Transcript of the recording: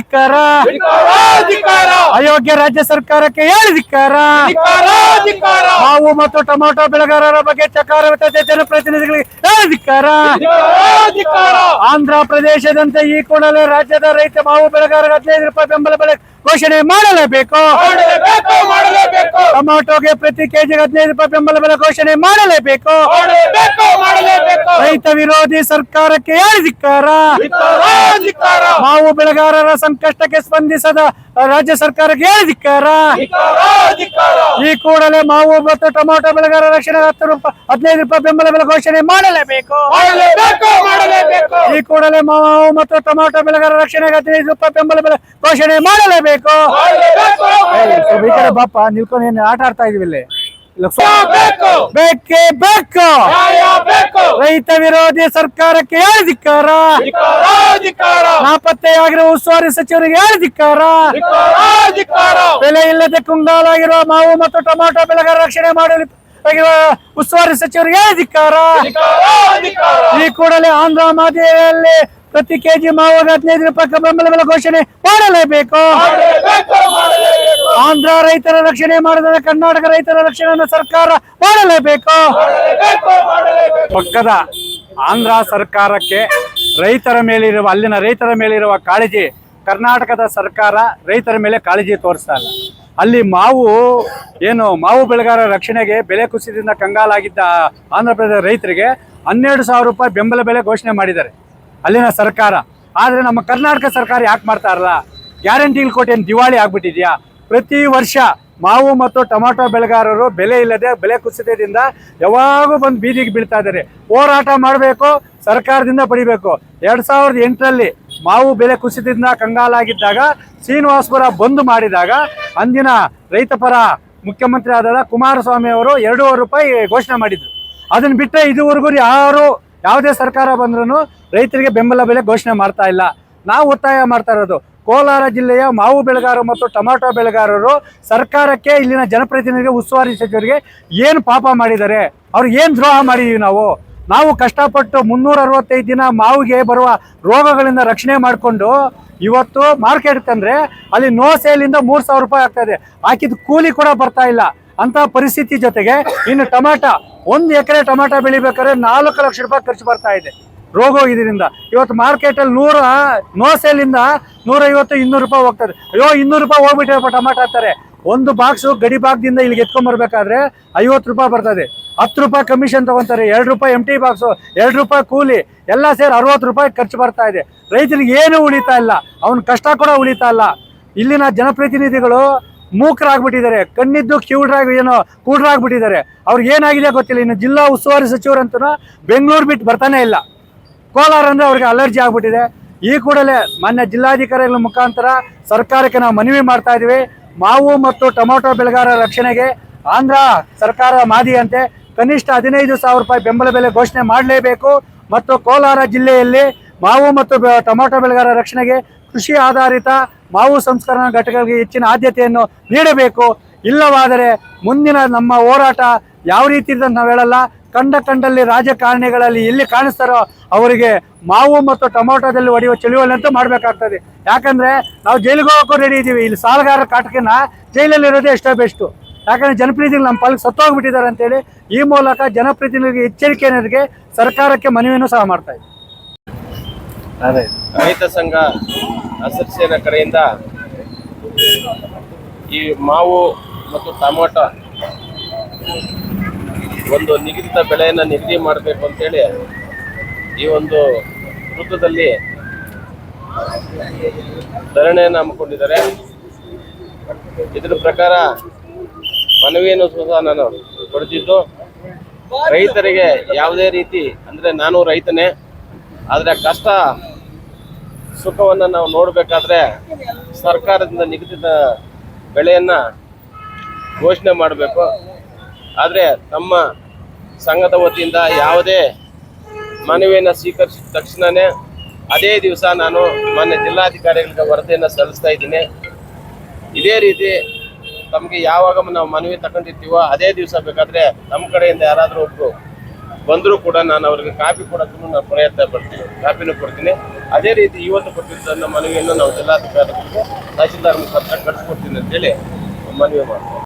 ಧಿಕ್ಕಾರ ಅಯೋಗ್ಯ ರಾಜ್ಯ ಸರ್ಕಾರಕ್ಕೆ ಹೇಳಿ ಧಿಕ್ಕಾರ ಹಾವು ಮತ್ತು ಟೊಮಾಟೊ ಬೆಳೆಗಾರರ ಬಗ್ಗೆ ಚಕಾರ ಜನಪ್ರತಿನಿಧಿಗಳಿಗೆ ಹೇಳಿ ಧಿಕ್ಕಾರ ಆಂಧ್ರ ಪ್ರದೇಶದಂತೆ ಈ ಕೂಡಲೇ ರಾಜ್ಯದ ರೈತ ಮಾವು ಬೆಳೆಗಾರರ ಹದಿನೈದು ರೂಪಾಯಿ ಬೆಂಬಲ ಬೆಲೆ ಘೋಷಣೆ ಮಾಡಲೇಬೇಕು. ಟೊಮ್ಯಾಟೋಗೆ ಪ್ರತಿ ಕೆಜಿಗೆ ಹದಿನೈದು ರೂಪಾಯಿ ಬೆಂಬಲ ಬೆಲೆ ಘೋಷಣೆ ಮಾಡಲೇಬೇಕು. ರೈತ ವಿರೋಧಿ ಸರ್ಕಾರಕ್ಕೆ ಹೇಳಿ ಧಿಕ್ಕಾರ ಬೆಳೆಗಾರರ ಸಂಕಷ್ಟಕ್ಕೆ ಸ್ಪಂದಿಸದ ರಾಜ್ಯ ಸರ್ಕಾರಕ್ಕೆ ಧಿಕ್ಕಾರ. ಈ ಕೂಡಲೇ ಮಾವು ಮತ್ತು ಟೊಮೆಟೊ ಬೆಳೆಗಾರ ರಕ್ಷಣೆ ಹತ್ತು ರೂಪಾಯಿ ಹದಿನೈದು ರೂಪಾಯಿ ಬೆಂಬಲ ಬೆಲೆ ಘೋಷಣೆ ಮಾಡಲೇಬೇಕು. ಈ ಕೂಡಲೇ ಮಾವು ಮತ್ತು ಟೊಮಾಟೊ ಬೆಳೆಗಾರರ ರಕ್ಷಣೆಗೆ ಹದಿನೈದು ರೂಪಾಯಿ ಬೆಂಬಲ ಬೆಲೆ ಘೋಷಣೆ ಮಾಡಲೇಬೇಕು. ಈ ಕಡೆ ಬಾಪ ನಿಲ್ಕೊಂಡು ಏನು ಆಟ ಆಡ್ತಾ ಇದೀವಿ ಇಲ್ಲಿ. ಬೇಕೇ ಬೇಕು. ರೈತ ವಿರೋಧಿ ಸರ್ಕಾರಕ್ಕೆ ಅಧಿಕಾರ ಧಿಕ್ಕಾರ. ನಾಪತ್ತೆಯಾಗಿರುವ ಉಸ್ತುವಾರಿ ಸಚಿವರಿಗೆ ಯಾರು ಧಿಕ್ಕಾರ? ಬೆಲೆ ಇಲ್ಲದೆ ಕುಂಗಾಲಾಗಿರುವ ಮಾವು ಮತ್ತು ಟೊಮಾಟೊ ಬೆಳೆಗಾರ ರಕ್ಷಣೆ ಮಾಡಲು ಉಸ್ತುವಾರಿ ಸಚಿವರಿಗೆ ಯಾರು ಧಿಕ್ಕಾರ? ಈ ಕೂಡಲೇ ಆಂಧ್ರ ಮಾದರಿಯಲ್ಲಿ ಪ್ರತಿ ಕೆಜಿ ಮಾವು ಹದಿನೈದು ರೂಪಾಯಿ ಬೆಂಬಲ ಬೆಲೆ ಘೋಷಣೆ ಮಾಡಲೇಬೇಕು. ಆಂಧ್ರ ರೈತರ ರಕ್ಷಣೆ ಮಾಡಿದರೆ ಕರ್ನಾಟಕ ರೈತರ ರಕ್ಷಣೆಯನ್ನು ಸರ್ಕಾರ ಮಾಡಲೇಬೇಕು. ಪಕ್ಕದ ಆಂಧ್ರ ಸರ್ಕಾರಕ್ಕೆ ರೈತರ ಮೇಲಿರುವ, ಅಲ್ಲಿನ ರೈತರ ಮೇಲಿರುವ ಕಾಳಜಿ ಕರ್ನಾಟಕದ ಸರ್ಕಾರ ರೈತರ ಮೇಲೆ ಕಾಳಜಿ ತೋರಿಸ್ತಾ ಇಲ್ಲ. ಅಲ್ಲಿ ಮಾವು, ಏನು, ಮಾವು ಬೆಳೆಗಾರರ ರಕ್ಷಣೆಗೆ ಬೆಲೆ ಕುಸಿತದಿಂದ ಕಂಗಾಲಾಗಿದ್ದ ಆಂಧ್ರ ಪ್ರದೇಶ ರೈತರಿಗೆ ಹನ್ನೆರಡು ಸಾವಿರ ರೂಪಾಯಿ ಬೆಂಬಲ ಬೆಲೆ ಘೋಷಣೆ ಮಾಡಿದ್ದಾರೆ ಅಲ್ಲಿನ ಸರ್ಕಾರ. ಆದರೆ ನಮ್ಮ ಕರ್ನಾಟಕ ಸರ್ಕಾರ ಯಾಕೆ ಮಾಡ್ತಾ ಇರಲ್ಲ? ಗ್ಯಾರಂಟಿಗಳು ಕೊಟ್ಟು ಏನು ದಿವಾಳಿ ಆಗ್ಬಿಟ್ಟಿದ್ಯಾ? ಪ್ರತಿ ವರ್ಷ ಮಾವು ಮತ್ತು ಟೊಮಾಟೊ ಬೆಳೆಗಾರರು ಬೆಲೆ ಇಲ್ಲದೆ ಬೆಲೆ ಕುಸಿತದಿಂದ ಯಾವಾಗೂ ಬಂದು ಬೀದಿಗೆ ಬೀಳ್ತಾ ಇದ್ದಾರೆ. ಹೋರಾಟ ಮಾಡಬೇಕು, ಸರ್ಕಾರದಿಂದ ಪಡಿಬೇಕು. ಎರಡ್ ಸಾವಿರದ ಎಂಟರಲ್ಲಿ ಮಾವು ಬೆಲೆ ಕುಸಿತದಿಂದ ಕಂಗಾಲಾಗಿದ್ದಾಗ, ಶ್ರೀನಿವಾಸಪುರ ಬಂದ್ ಮಾಡಿದಾಗ ಅಂದಿನ ರೈತಪರ ಮುಖ್ಯಮಂತ್ರಿ ಆದ ಕುಮಾರಸ್ವಾಮಿ ಅವರು ಎರಡೂವರೆ ರೂಪಾಯಿ ಘೋಷಣೆ ಮಾಡಿದ್ರು. ಅದನ್ನ ಬಿಟ್ಟರೆ ಇದುವರೆಗೂ ಯಾರು ಯಾವುದೇ ಸರ್ಕಾರ ಬಂದ್ರೂ ರೈತರಿಗೆ ಬೆಂಬಲ ಬೆಲೆ ಘೋಷಣೆ ಮಾಡ್ತಾ ಇಲ್ಲ. ನಾವು ಒತ್ತಾಯ ಮಾಡ್ತಾ ಇರೋದು ಕೋಲಾರ ಜಿಲ್ಲೆಯ ಮಾವು ಬೆಳೆಗಾರರು ಮತ್ತು ಟೊಮಾಟೊ ಬೆಳೆಗಾರರು ಸರ್ಕಾರಕ್ಕೆ ಇಲ್ಲಿನ ಜನಪ್ರತಿನಿಧಿಗೆ ಉಸ್ತುವಾರಿ ಸಚಿವರಿಗೆ ಏನು ಪಾಪ ಮಾಡಿದ್ದಾರೆ? ಅವ್ರಿಗೆ ಏನು ದ್ರೋಹ ಮಾಡಿದೀವಿ ನಾವು? ನಾವು ಕಷ್ಟಪಟ್ಟು ಮುನ್ನೂರ ಅರವತ್ತೈದು ದಿನ ಮಾವಿಗೆ ಬರುವ ರೋಗಗಳಿಂದ ರಕ್ಷಣೆ ಮಾಡಿಕೊಂಡು ಇವತ್ತು ಮಾರ್ಕೆಟ್ ತಂದರೆ ಅಲ್ಲಿ ನೋ ಸೇಲಿಂದ ಮೂರು ಸಾವಿರ ರೂಪಾಯಿ ಆಗ್ತಾ ಇದೆ. ಹಾಕಿದ ಕೂಲಿ ಕೂಡ ಬರ್ತಾ ಇಲ್ಲ. ಅಂತ ಪರಿಸ್ಥಿತಿ ಜೊತೆಗೆ ಇನ್ನು ಟೊಮಾಟ, ಒಂದು ಎಕರೆ ಟೊಮ್ಯಾಟೊ ಬೆಳಿಬೇಕಾದ್ರೆ ನಾಲ್ಕು ಲಕ್ಷ ರೂಪಾಯಿ ಖರ್ಚು ಬರ್ತಾ ಇದೆ. ರೋಗ ಹೋಗಿದ್ದರಿಂದ ಇವತ್ತು ಮಾರ್ಕೆಟಲ್ಲಿ ನೂರ ನೋ ಸೇಲಿಂದ ನೂರೈವತ್ತು, ಇನ್ನೂರು ರೂಪಾಯಿ ಹೋಗ್ತದೆ. ಅಯ್ಯೋ, ಇನ್ನೂರು ರೂಪಾಯಿ ಹೋಗ್ಬಿಟ್ಟಿರಪ್ಪ ಟಮಾಟೋ ಹಾಕ್ತಾರೆ. ಒಂದು ಬಾಕ್ಸು ಗಡಿ ಭಾಗದಿಂದ ಇಲ್ಲಿಗೆ ಎತ್ಕೊಂಬರ್ಬೇಕಾದ್ರೆ ಐವತ್ತು ರೂಪಾಯಿ ಬರ್ತದೆ. ಹತ್ತು ರೂಪಾಯಿ ಕಮಿಷನ್ ತಗೊಂತಾರೆ, ಎರಡು ರೂಪಾಯಿ ಎಂ ಟಿ ಬಾಕ್ಸು ಎರಡು ರೂಪಾಯಿ ಕೂಲಿ, ಎಲ್ಲ ಸೇರಿ ಅರವತ್ತು ರೂಪಾಯಿ ಖರ್ಚು ಬರ್ತಾ ಇದೆ. ರೈತರಿಗೆ ಏನು ಉಳಿತಾ ಇಲ್ಲ. ಅವನ ಕಷ್ಟ ಕೂಡ ಉಳಿತಾ ಇಲ್ಲ. ಇಲ್ಲಿನ ಜನಪ್ರತಿನಿಧಿಗಳು ಮೂಕರಾಗ್ಬಿಟ್ಟಿದ್ದಾರೆ. ಕಣ್ಣಿದ್ದು ಕಿವುಡ್ರಾಗಿ ಏನೋ ಕೂಡ್ರಾಗ್ಬಿಟ್ಟಿದ್ದಾರೆ. ಅವ್ರಿಗೆ ಏನಾಗಿದೆ ಗೊತ್ತಿಲ್ಲ. ಇನ್ನು ಜಿಲ್ಲಾ ಉಸ್ತುವಾರಿ ಸಚಿವರಂತೂ ಬೆಂಗಳೂರು ಬಿಟ್ಟು ಬರ್ತಾನೆ ಇಲ್ಲ. ಕೋಲಾರ ಅಂದರೆ ಅವ್ರಿಗೆ ಅಲರ್ಜಿ ಆಗ್ಬಿಟ್ಟಿದೆ. ಈ ಕೂಡಲೇ ಮೊನ್ನೆ ಜಿಲ್ಲಾಧಿಕಾರಿಗಳ ಮುಖಾಂತರ ಸರ್ಕಾರಕ್ಕೆ ನಾವು ಮನವಿ ಮಾಡ್ತಾ ಇದ್ದೀವಿ ಮಾವು ಮತ್ತು ಟೊಮೊಟೊ ಬೆಳೆಗಾರರ ರಕ್ಷಣೆಗೆ ಆಂಧ್ರ ಸರ್ಕಾರ ಮಾದಿಯಂತೆ ಕನಿಷ್ಠ ಹದಿನೈದು ಸಾವಿರ ರೂಪಾಯಿ ಬೆಂಬಲ ಬೆಲೆ ಘೋಷಣೆ ಮಾಡಲೇಬೇಕು. ಮತ್ತು ಕೋಲಾರ ಜಿಲ್ಲೆಯಲ್ಲಿ ಮಾವು ಮತ್ತು ಟೊಮೊಟೊ ಬೆಳೆಗಾರರ ರಕ್ಷಣೆಗೆ ಕೃಷಿ ಆಧಾರಿತ ಮಾವು ಸಂಸ್ಕರಣಾ ಘಟಕಗಳಿಗೆ ಹೆಚ್ಚಿನ ಆದ್ಯತೆಯನ್ನು ನೀಡಬೇಕು. ಇಲ್ಲವಾದರೆ ಮುಂದಿನ ನಮ್ಮ ಹೋರಾಟ ಯಾವ ರೀತಿ ನಾವು ಹೇಳಲ್ಲ. ಕಂಡ ಕಂಡಲ್ಲಿ ರಾಜಕಾರಣಿಗಳಲ್ಲಿ ಎಲ್ಲಿ ಕಾಣಿಸ್ತಾರೋ ಅವರಿಗೆ ಮಾವು ಮತ್ತು ಟೊಮೊಟೊದಲ್ಲಿ ಒಡೆಯುವ ಚಳುವಳಿ ಅಂತ ಮಾಡಬೇಕಾಗ್ತದೆ. ಯಾಕಂದ್ರೆ ನಾವು ಜೈಲಿಗೆ ಹೋಗೋಕ್ಕೂ ರೆಡಿ ಇದ್ದೀವಿ ಇಲ್ಲಿ ಸಾಲಗಾರ ಕಾಟಕಿನ ಜೈಲಲ್ಲಿ ಇರೋದೇ ಎಷ್ಟೋ ಬೆಸ್ಟು. ಯಾಕಂದ್ರೆ ಜನಪ್ರತಿನಿಧಿಗಳು ನಮ್ಮ ಪಾಲಿಗೆ ಸತ್ತೋಗ್ಬಿಟ್ಟಿದ್ದಾರೆ ಅಂತೇಳಿ ಈ ಮೂಲಕ ಜನಪ್ರತಿನಿಧಿಗಳಿಗೆ ಎಚ್ಚರಿಕೆ ಅನ್ನೋದಕ್ಕೆ ಸರ್ಕಾರಕ್ಕೆ ಮನವಿಯನ್ನು ಸಹ ಮಾಡ್ತಾ ಇದೆ ಅದೇ. ರೈತ ಸಂಘ ಕಡೆಯಿಂದ ಈ ಮಾವು ಮತ್ತು ಟೊಮೊಟೊ ಒಂದು ನಿಗದಿತ ಬೆಳೆಯನ್ನು ನಿಗದಿ ಮಾಡಬೇಕು ಅಂತೇಳಿ ಈ ಒಂದು ವೃತ್ತದಲ್ಲಿ ಧರಣಿಯನ್ನು ಹಮ್ಮಿಕೊಂಡಿದ್ದಾರೆ. ಇದರ ಪ್ರಕಾರ ಮನವಿಯನ್ನು ಸಹ ನಾನು ಕೊಡ್ತಿದ್ದು ರೈತರಿಗೆ ಯಾವುದೇ ರೀತಿ ಅಂದರೆ ನಾನು ರೈತನೇ, ಆದರೆ ಕಷ್ಟ ಸುಖವನ್ನು ನಾವು ನೋಡಬೇಕಾದ್ರೆ ಸರ್ಕಾರದಿಂದ ನಿಗದಿತ ಬೆಳೆಯನ್ನು ಘೋಷಣೆ ಮಾಡಬೇಕು. ಆದರೆ ನಮ್ಮ ಸಂಘದ ವತಿಯಿಂದ ಯಾವುದೇ ಮನವಿಯನ್ನು ಸ್ವೀಕರಿಸಿದ ತಕ್ಷಣವೇ ಅದೇ ದಿವಸ ನಾನು ಮಾನ್ಯ ಜಿಲ್ಲಾಧಿಕಾರಿಗಳಿಗೆ ವರದಿಯನ್ನು ಸಲ್ಲಿಸ್ತಾ ಇದ್ದೀನಿ. ಇದೇ ರೀತಿ ತಮಗೆ ಯಾವಾಗ ನಾವು ಮನವಿ ತಗೊಂಡಿರ್ತೀವೋ ಅದೇ ದಿವಸ ಬೇಕಾದರೆ ನಮ್ಮ ಕಡೆಯಿಂದ ಯಾರಾದರೂ ಒಬ್ಬರು ಬಂದರೂ ಕೂಡ ನಾನು ಅವ್ರಿಗೆ ಕಾಪಿ ಕೊಡೋದನ್ನು ನಾನು ಪ್ರಯತ್ನ ಪಡ್ತೀನಿ, ಕಾಪಿನೂ ಕೊಡ್ತೀನಿ. ಅದೇ ರೀತಿ ಇವತ್ತು ಕೊಟ್ಟಿದ್ದ ಮನವಿಯನ್ನು ನಾವು ಜಿಲ್ಲಾಧಿಕಾರಿಗಳಿಗೆ ತಹಶೀಲ್ದಾರ್ ಮುಖಾಂತರ ಕಳಿಸ್ಕೊಡ್ತೀನಿ ಅಂತೇಳಿ ಮನವಿ ಮಾಡ್ತೀನಿ.